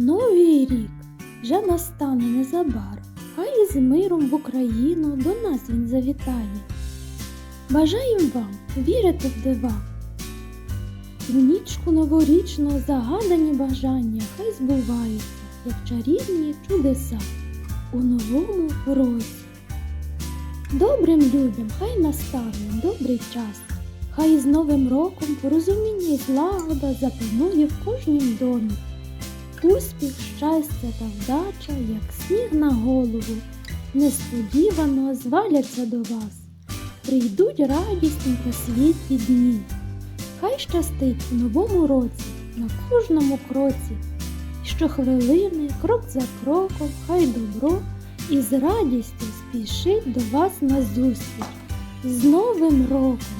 Новий рік вже настане незабаром, хай із миром в Україну до нас він завітає. Бажаєм вам вірити в дива. В нічку новорічну загадані бажання хай збуваються, як чарівні чудеса у новому році. Добрим людям хай настане добрий час, хай з Новим роком порозуміння і злагода запанує в кожнім домі. Успіх, щастя та вдача, як сніг на голову, несподівано зваляться до вас. Прийдуть радісні та світлі дні. Хай щастить у новому році, на кожному кроці. Щохвилини, крок за кроком, хай добро і з радістю спішить до вас назустріч. З Новим роком!